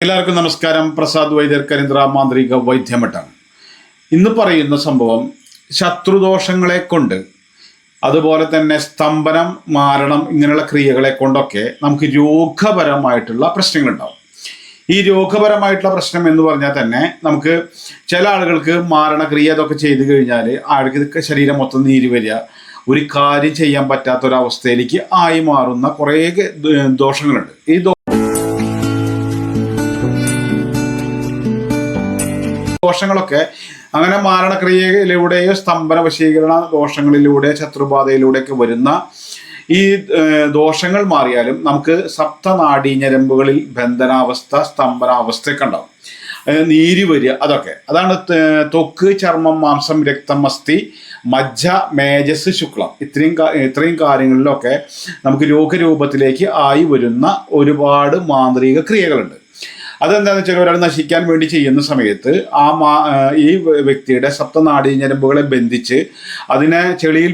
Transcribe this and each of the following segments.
എല്ലാവർക്കും നമസ്കാരം. പ്രസാദ് വൈദ്യർ കരിന്ദ്ര മാന്ത്രിക വൈദ്യമഠം. ഇന്ന് പറയുന്ന സംഭവം ശത്രുദോഷങ്ങളെ കൊണ്ട് അതുപോലെ തന്നെ സ്തംഭനം മാരണം ഇങ്ങനെയുള്ള ക്രിയകളെ കൊണ്ടൊക്കെ നമുക്ക് രോഗപരമായിട്ടുള്ള പ്രശ്നങ്ങളുണ്ടാവും. ഈ രോഗപരമായിട്ടുള്ള പ്രശ്നം എന്ന് പറഞ്ഞാൽ തന്നെ നമുക്ക് ചില ആളുകൾക്ക് മാരണക്രിയ അതൊക്കെ ചെയ്തു കഴിഞ്ഞാൽ ആൾക്ക് ശരീരം മൊത്തം നീര് വരിക ഒരു കാര്യം ചെയ്യാൻ പറ്റാത്ത ഒരു അവസ്ഥയിലേക്ക് ആയി മാറുന്ന കുറേ ദോഷങ്ങളുണ്ട്. ഈ ദോഷങ്ങളൊക്കെ അങ്ങനെ മാരണക്രിയയിലൂടെയോ സ്തംഭന വശീകരണ ദോഷങ്ങളിലൂടെ ശത്രുബാധയിലൂടെയൊക്കെ വരുന്ന ഈ ദോഷങ്ങൾ മാറിയാലും നമുക്ക് സപ്തനാഡീ ഞരമ്പുകളിൽ ബന്ധനാവസ്ഥ സ്തംഭനാവസ്ഥയൊക്കെ ഉണ്ടാവും. നീര് വരിക അതൊക്കെ. അതാണ് തൊക്ക് ചർമ്മം മാംസം രക്തം അസ്ഥി മജ്ജ മേജസ് ശുക്ലം. ഇത്രയും ഇത്രയും കാര്യങ്ങളിലൊക്കെ നമുക്ക് രോഗരൂപത്തിലേക്ക് ആയി വരുന്ന ഒരുപാട് മാന്ത്രിക ക്രിയകളുണ്ട്. അതെന്താണെന്ന് വെച്ചാൽ ഒരാൾ നശിക്കാൻ വേണ്ടി ചെയ്യുന്ന സമയത്ത് ആ മാ ഈ വ്യക്തിയുടെ സപ്തനാടി ഞരമ്പുകളെ ബന്ധിച്ച് അതിനെ ചെളിയിൽ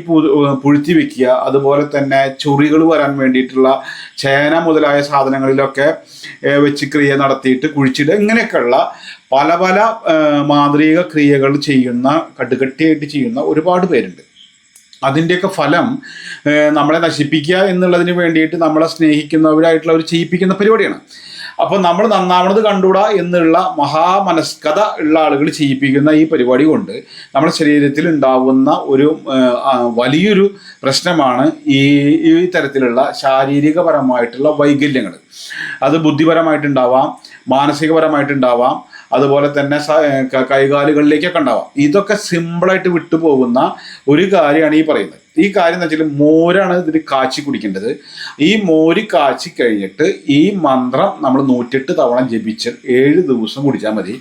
പുഴുത്തി വെക്കുക അതുപോലെ തന്നെ ചൊറികൾ വരാൻ വേണ്ടിയിട്ടുള്ള ചേന മുതലായ സാധനങ്ങളിലൊക്കെ വെച്ച് ക്രിയ നടത്തിയിട്ട് കുഴിച്ചിടുക ഇങ്ങനെയൊക്കെയുള്ള പല പല മാന്ത്രിക ക്രിയകൾ ചെയ്യുന്ന കടുകട്ടിയായിട്ട് ചെയ്യുന്ന ഒരുപാട് പേരുണ്ട്. അതിന്റെയൊക്കെ ഫലം നമ്മളെ നശിപ്പിക്കുക എന്നുള്ളതിന് വേണ്ടിയിട്ട് നമ്മളെ സ്നേഹിക്കുന്നവരായിട്ടുള്ള ഒരു ചെയ്യിപ്പിക്കുന്ന പരിപാടിയാണ്. അപ്പോൾ നമ്മൾ നന്നാവണത് കണ്ടുകൂടാ എന്നുള്ള മഹാമനസ്കത ഉള്ള ആളുകൾ ചെയ്യിപ്പിക്കുന്ന ഈ പരിപാടി കൊണ്ട് നമ്മുടെ ശരീരത്തിൽ ഉണ്ടാവുന്ന ഒരു വലിയൊരു പ്രശ്നമാണ് ഈ ഈ തരത്തിലുള്ള ശാരീരികപരമായിട്ടുള്ള വൈകല്യങ്ങൾ. അത് ബുദ്ധിപരമായിട്ടുണ്ടാവാം മാനസികപരമായിട്ടുണ്ടാവാം അതുപോലെ തന്നെ കൈകാലുകളിലേക്കൊക്കെ ഉണ്ടാവാം. ഇതൊക്കെ സിമ്പിളായിട്ട് വിട്ടുപോകുന്ന ഒരു കാര്യമാണ് ഈ പറയുന്നത്. ഈ കാര്യം എന്ന് വെച്ചാൽ മോരാണ് ഇതിൽ കാച്ചി കുടിക്കേണ്ടത്. ഈ മോര് കാച്ചി കഴിഞ്ഞിട്ട് ഈ മന്ത്രം നമ്മൾ നൂറ്റെട്ട് തവണ ജപിച്ച് ഏഴ് ദിവസം കുടിച്ചാൽ മതി.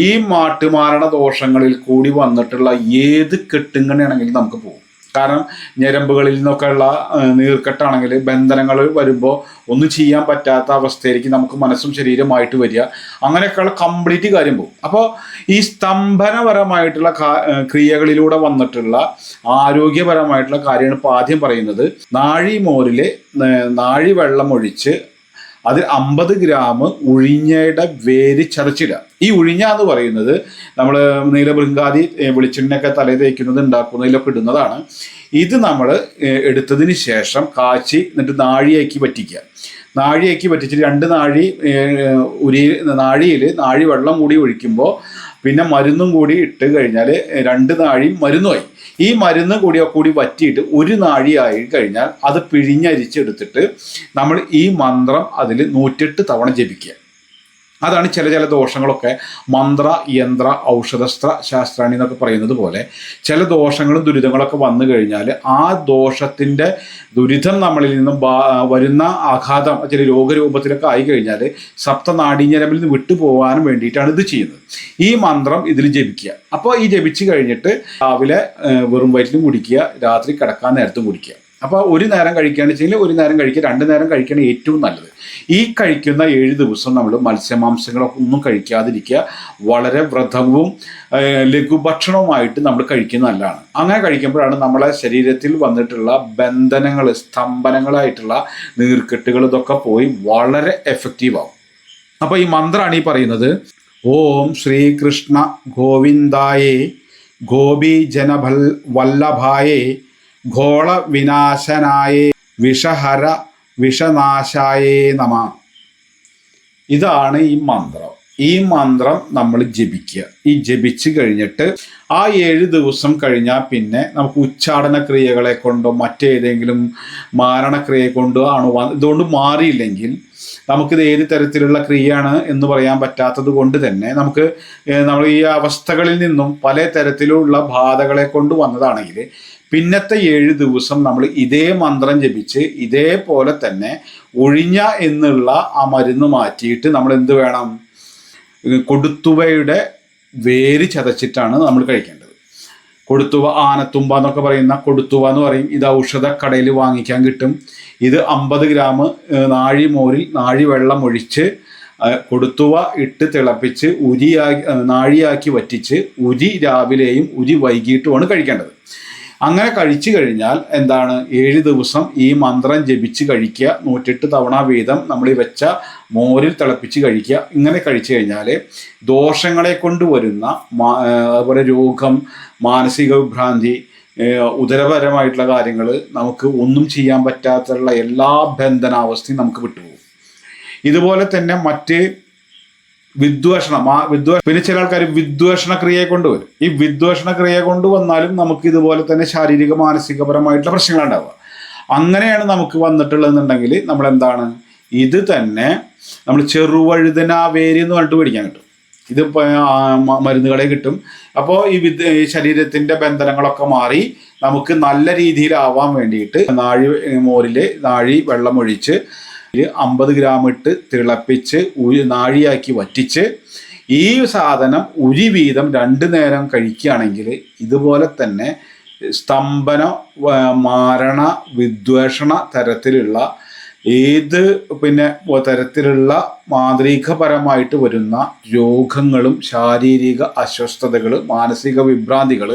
ഈ മാട്ടുമാരണ ദോഷങ്ങളിൽ കൂടി വന്നിട്ടുള്ള ഏത് കെട്ടുങ്ങനെയാണെങ്കിലും നമുക്ക് പോകും കാരണം ഞരമ്പുകളിൽ നിന്നൊക്കെയുള്ള നീർക്കെട്ടാണെങ്കിൽ ബന്ധനങ്ങൾ വരുമ്പോൾ ഒന്നും ചെയ്യാൻ പറ്റാത്ത അവസ്ഥയിലേക്ക് നമുക്ക് മനസ്സും ശരീരമായിട്ട് വരിക. അങ്ങനെയൊക്കെയുള്ള കംപ്ലീറ്റ് കാര്യം പോകും. അപ്പോൾ ഈ സ്തംഭനപരമായിട്ടുള്ള ക്രിയകളിലൂടെ വന്നിട്ടുള്ള ആരോഗ്യപരമായിട്ടുള്ള കാര്യമാണ് ഇപ്പോൾ ആദ്യം പറയുന്നത്. നാഴി നാഴിമോരിൽ നാഴി വെള്ളം ഒഴിച്ച് അത് അമ്പത് ഗ്രാം ഉഴിഞ്ഞയുടെ വേര് ചതച്ചിടുക. ഈ ഉഴിഞ്ഞ എന്ന് പറയുന്നത് നമ്മൾ നീലബൃങ്കാതി ഏ, വെളിച്ചെണ്ണയൊക്കെ തലയിൽ തേക്കുന്നത് ഉണ്ടാക്കുന്നതിലൊക്കെ ഇടുന്നതാണ്. ഇത് നമ്മൾ എടുത്തതിന് ശേഷം കാച്ചി എന്നിട്ട് നാഴിയാക്കി പറ്റിക്കുക നാഴിയാക്കി പറ്റിച്ചിട്ട് രണ്ട് നാഴി ഉരി നാഴിയിൽ നാഴി വെള്ളം കൂടി ഒഴിക്കുമ്പോൾ പിന്നെ മരുന്നും കൂടി ഇട്ട് കഴിഞ്ഞാൽ രണ്ട് നാഴിയും മരുന്നുമായി. ഈ മരുന്ന് കൂടി കൂടി വറ്റിയിട്ട് ഒരു നാഴിയായി കഴിഞ്ഞാൽ അത് പിഴിഞ്ഞരിച്ചെടുത്തിട്ട് നമ്മൾ ഈ മന്ത്രം അതിൽ നൂറ്റെട്ട് തവണ ജപിക്കുക. അതാണ് ചില ചില ദോഷങ്ങളൊക്കെ മന്ത്ര യന്ത്ര ഔഷധസ്ത്ര ശാസ്ത്രാണി എന്നൊക്കെ പറയുന്നത് പോലെ ചില ദോഷങ്ങളും ദുരിതങ്ങളൊക്കെ വന്നു കഴിഞ്ഞാൽ ആ ദോഷത്തിന്റെ ദുരിതം നമ്മളിൽ നിന്നും വരുന്ന ആഘാതം ചില രോഗരൂപത്തിലൊക്കെ ആയി കഴിഞ്ഞാൽ സപ്തനാടീഞ്ഞരമ്പിൽ നിന്ന് വിട്ടുപോകാനും വേണ്ടിയിട്ടാണ് ഇത് ചെയ്യുന്നത്. ഈ മന്ത്രം ഇതിൽ ജപിക്കുക. അപ്പോൾ ഈ ജപിച്ചു കഴിഞ്ഞിട്ട് രാവിലെ വെറും വയറ്റിലും കുടിക്കുക രാത്രി കിടക്കാൻ നേരത്തും കുടിക്കുക. അപ്പോൾ ഒരു നേരം കഴിക്കുകയാണെന്ന് വെച്ചെങ്കിൽ ഒരു നേരം കഴിക്കുക രണ്ട് നേരം കഴിക്കുകയാണ് ഏറ്റവും നല്ലത്. ഈ കഴിക്കുന്ന ഏഴ് ദിവസം നമ്മൾ മത്സ്യമാംസങ്ങളൊക്കെ ഒന്നും കഴിക്കാതിരിക്കുക. വളരെ വ്രതവും ലഘുഭക്ഷണവുമായിട്ട് നമ്മൾ കഴിക്കുന്നത് നല്ലതാണ്. അങ്ങനെ കഴിക്കുമ്പോഴാണ് നമ്മളെ ശരീരത്തിൽ വന്നിട്ടുള്ള ബന്ധനങ്ങൾ സ്തംഭനങ്ങളായിട്ടുള്ള നീർക്കെട്ടുകൾ ഇതൊക്കെ പോയി വളരെ എഫക്റ്റീവ് ആവും. അപ്പോൾ ഈ മന്ത്രമാണ് ഈ പറയുന്നത് ഓം ശ്രീകൃഷ്ണ ഗോവിന്ദായേ ഗോപി ജനഭൽ വല്ലഭായേ ഘോള വിനാശനായേ വിഷഹര വിഷനാശായേ നമ. ഇതാണ് ഈ മന്ത്രം. ഈ മന്ത്രം നമ്മൾ ജപിക്കുക. ഈ ജപിച്ചു കഴിഞ്ഞിട്ട് ആ ഏഴ് ദിവസം കഴിഞ്ഞാൽ പിന്നെ നമുക്ക് ഉച്ചാടന ക്രിയകളെ കൊണ്ടോ മറ്റേതെങ്കിലും മാരണക്രിയയെ കൊണ്ടോ ആണ് ഇതുകൊണ്ട് മാറിയില്ലെങ്കിൽ നമുക്കിത് ഏത് തരത്തിലുള്ള ക്രിയയാണ് എന്ന് പറയാൻ പറ്റാത്തത് കൊണ്ട് തന്നെ നമുക്ക് നമ്മൾ ഈ അവസ്ഥകളിൽ നിന്നും പല തരത്തിലുള്ള ബാധകളെ കൊണ്ട് വന്നതാണെങ്കിൽ പിന്നത്തെ ഏഴ് ദിവസം നമ്മൾ ഇതേ മന്ത്രം ജപിച്ച് ഇതേപോലെ തന്നെ ഒഴിഞ്ഞ എന്നുള്ള ആ മരുന്ന് മാറ്റിയിട്ട് നമ്മൾ എന്ത് വേണം? കൊടുത്തുവയുടെ വേര് ചതച്ചിട്ടാണ് നമ്മൾ കഴിക്കേണ്ടത്. കൊടുത്തുവ ആനത്തുമ്പ എന്നൊക്കെ പറയുന്ന കൊടുത്തുവ എന്ന് പറയും. ഇത് ഔഷധ കടയിൽ വാങ്ങിക്കാൻ കിട്ടും. ഇത് അമ്പത് ഗ്രാം നാഴി മോരിൽ നാഴി വെള്ളം ഒഴിച്ച് കൊടുത്തുവ ഇട്ട് തിളപ്പിച്ച് ഉരിയാക്കി നാഴിയാക്കി വറ്റിച്ച് ഉരി രാവിലെയും ഉരി വൈകിട്ടുമാണ് കഴിക്കേണ്ടത്. അങ്ങനെ കഴിച്ചു കഴിഞ്ഞാൽ എന്താണ് ഏഴ് ദിവസം ഈ മന്ത്രം ജപിച്ച് കഴിക്കുക നൂറ്റെട്ട് തവണ വീതം നമ്മൾ ഈ വെച്ച മോരിൽ തിളപ്പിച്ച് കഴിക്കുക ഇങ്ങനെ കഴിച്ചു കഴിഞ്ഞാൽ ദോഷങ്ങളെ കൊണ്ട് വരുന്ന അതുപോലെ രോഗം മാനസിക വിഭ്രാന്തി ഉദരപരമായിട്ടുള്ള കാര്യങ്ങൾ നമുക്ക് ഒന്നും ചെയ്യാൻ പറ്റാത്തുള്ള എല്ലാ ബന്ധനാവസ്ഥയും നമുക്ക് വിട്ടുപോകും. ഇതുപോലെ തന്നെ മറ്റ് വിദ്വേഷണം ആ വിദ്വേഷ പിന്നെ ചില ആൾക്കാർ വിദ്വേഷണ ക്രിയയെ കൊണ്ടുവരും. ഈ വിദ്വേഷണ ക്രിയ കൊണ്ടുവന്നാലും നമുക്ക് ഇതുപോലെ തന്നെ ശാരീരിക മാനസികപരമായിട്ടുള്ള പ്രശ്നങ്ങളുണ്ടാവുക. അങ്ങനെയാണ് നമുക്ക് വന്നിട്ടുള്ളതെന്നുണ്ടെങ്കിൽ നമ്മൾ എന്താണ് ഇത് തന്നെ നമ്മൾ ചെറുവഴുതന വേരി എന്ന് പറഞ്ഞിട്ട് മേടിക്കാൻ കിട്ടും. ഇത് മരുന്നുകളെ കിട്ടും. അപ്പോൾ ഈ വിദ് ഈ ശരീരത്തിന്റെ ബന്ധനങ്ങളൊക്കെ മാറി നമുക്ക് നല്ല രീതിയിലാവാൻ വേണ്ടിയിട്ട് നാഴി മോരിൽ നാഴി വെള്ളം ഒഴിച്ച് അമ്പത് ഗ്രാം ഇട്ട് തിളപ്പിച്ച് ഉരി നാഴിയാക്കി വറ്റിച്ച് ഈ സാധനം ഉരി വീതം രണ്ട് നേരം കഴിക്കുകയാണെങ്കിൽ ഇതുപോലെ തന്നെ സ്തംഭന മാരണ വിദ്വേഷണ തരത്തിലുള്ള ഏത് പിന്നെ തരത്തിലുള്ള മാന്ത്രികപരമായിട്ട് വരുന്ന രോഗങ്ങളും ശാരീരിക അസ്വസ്ഥതകൾ മാനസിക വിഭ്രാന്തികൾ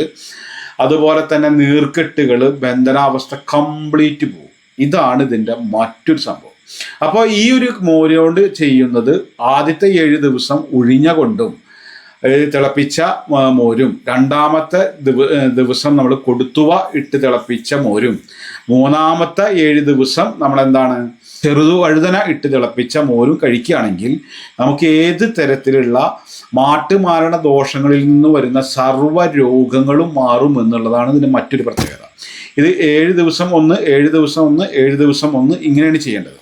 അതുപോലെ തന്നെ നീർക്കെട്ടുകൾ ബന്ധനാവസ്ഥ കംപ്ലീറ്റ് പോകും. ഇതാണ് ഇതിന്റെ മറ്റൊരു സംഭവം. അപ്പോൾ ഈ ഒരു മോരോണ്ട് ചെയ്യുന്നത് ആദ്യത്തെ ഏഴ് ദിവസം ഉഴിഞ്ഞ കൊണ്ടും തിളപ്പിച്ച മോരും. രണ്ടാമത്തെ ദിവസം നമ്മൾ കൊടുത്തുവ ഇട്ട് തിളപ്പിച്ച മോരും. മൂന്നാമത്തെ ഏഴ് ദിവസം നമ്മൾ എന്താണ് ചെറുതു വഴുതന ഇട്ട് തിളപ്പിച്ച മോരും കഴിക്കുകയാണെങ്കിൽ നമുക്ക് ഏത് തരത്തിലുള്ള മാട്ടുമാരണ ദോഷങ്ങളിൽ നിന്ന് വരുന്ന സർവ രോഗങ്ങളും മാറും എന്നുള്ളതാണ് ഇതിന്റെ മറ്റൊരു പ്രത്യേകത. ഇത് ഏഴ് ദിവസം ഒന്ന് ഏഴ് ദിവസം ഒന്ന് ഏഴ് ദിവസം ഒന്ന് ഇങ്ങനെയാണ് ചെയ്യേണ്ടത്.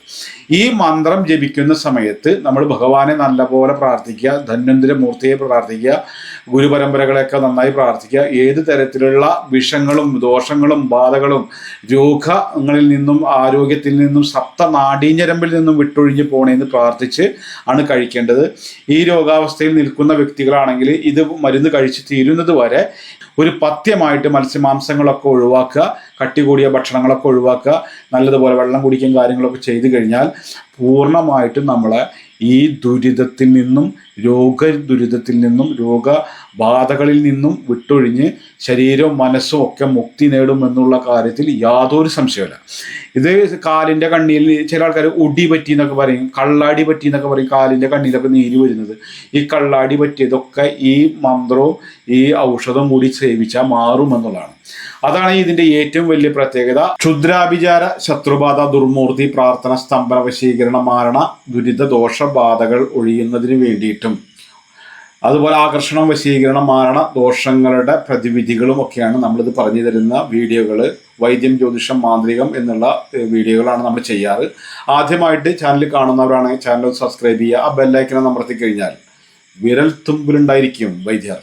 ഈ മന്ത്രം ജപിക്കുന്ന സമയത്ത് നമ്മൾ ഭഗവാനെ നല്ലപോലെ പ്രാർത്ഥിക്കുക ധന്വന്തര മൂർത്തിയെ പ്രാർത്ഥിക്കുക ഗുരുപരമ്പരകളെയൊക്കെ നന്നായി പ്രാർത്ഥിക്കുക. ഏത് തരത്തിലുള്ള വിഷങ്ങളും ദോഷങ്ങളും ബാധകളും രോഗങ്ങളിൽ നിന്നും ആരോഗ്യത്തിൽ നിന്നും സപ്ത നാടീഞ്ഞരമ്പിൽ നിന്നും വിട്ടൊഴിഞ്ഞു പോണേന്ന് പ്രാർത്ഥിച്ച് ആണ് കഴിക്കേണ്ടത്. ഈ രോഗാവസ്ഥയിൽ നിൽക്കുന്ന വ്യക്തികളാണെങ്കിൽ ഇത് മരുന്ന് കഴിച്ച് തീരുന്നത് വരെ ഒരു പഥ്യമായിട്ട് മത്സ്യമാംസങ്ങളൊക്കെ ഒഴിവാക്കുക കട്ടി കൂടിയ ഭക്ഷണങ്ങളൊക്കെ ഒഴിവാക്കുക നല്ലതുപോലെ വെള്ളം കുടിക്കുകയും കാര്യങ്ങളൊക്കെ ചെയ്തു കഴിഞ്ഞാൽ പൂർണമായിട്ടും നമ്മളെ ഈ ദുരിതത്തിൽ നിന്നും രോഗ ദുരിതത്തിൽ നിന്നും രോഗബാധകളിൽ നിന്നും വിട്ടൊഴിഞ്ഞ് ശരീരവും മനസ്സും ഒക്കെ മുക്തി നേടുമെന്നുള്ള കാര്യത്തിൽ യാതൊരു സംശയമില്ല ഇത് കാലിന്റെ കണ്ണിയിൽ ചില ആൾക്കാർ ഒടി പറ്റി എന്നൊക്കെ പറയും കള്ളാടി പറ്റി എന്നൊക്കെ പറയും കാലിന്റെ കണ്ണിലൊക്കെ നീര് വരുന്നത്. ഈ കള്ളാടി പറ്റിയതൊക്കെ ഈ മന്ത്രവും ഈ ഔഷധം കൂടി സേവിച്ചാൽ മാറുമെന്നുള്ളതാണ് അതാണ് ഇതിന്റെ ഏറ്റവും വലിയ പ്രത്യേകത. ക്ഷുദ്രാഭിചാര ശത്രുബാധ ദുർമൂർത്തി പ്രാർത്ഥന സ്തംഭന വശീകരണ മാരണ ദുരിത ദോഷബാധകൾ ഒഴിയുന്നതിന് വേണ്ടിയിട്ടും അതുപോലെ ആകർഷണം വശീകരണം മാരണ ദോഷങ്ങളുടെ പ്രതിവിധികളും ഒക്കെയാണ് നമ്മളിത് പറഞ്ഞു തരുന്ന വീഡിയോകൾ വൈദ്യം ജ്യോതിഷം മാന്ത്രികം എന്നുള്ള വീഡിയോകളാണ് നമ്മൾ ചെയ്യാറ്. ആദ്യമായിട്ട് ചാനൽ കാണുന്നവരാണെങ്കിൽ ചാനൽ സബ്സ്ക്രൈബ് ചെയ്യുക. ആ ബെല്ലൈക്കനെ അമർത്തി കഴിഞ്ഞാൽ വിരൽ തുമ്പിലുണ്ടായിരിക്കും വൈദ്യർ.